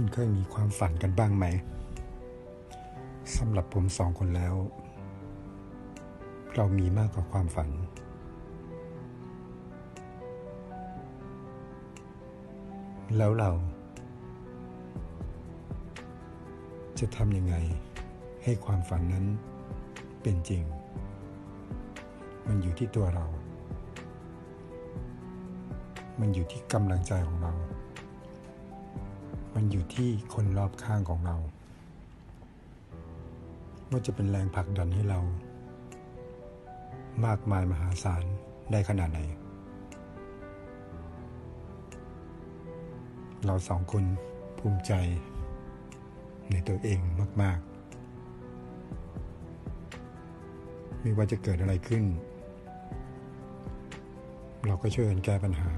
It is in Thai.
คุณเคยมีความฝันกันบ้างไหมสำหรับผมสองคนแล้ว เรามีมากกว่าความฝัน แล้วเรา จะทำยังไง ให้ความฝันนั้นเป็นจริง มันอยู่ที่ตัวเรา มันอยู่ที่กำลังใจของเรา มันอยู่ที่คนรอบข้างของเรา ว่าจะเป็นแรงผลักดันให้เรา มากมายมหาศาลได้ขนาดไหน เราสองคนภูมิใจในตัวเองมาก ๆ ไม่ว่าจะเกิดอะไรขึ้น เราก็ช่วยกันแก้ปัญหา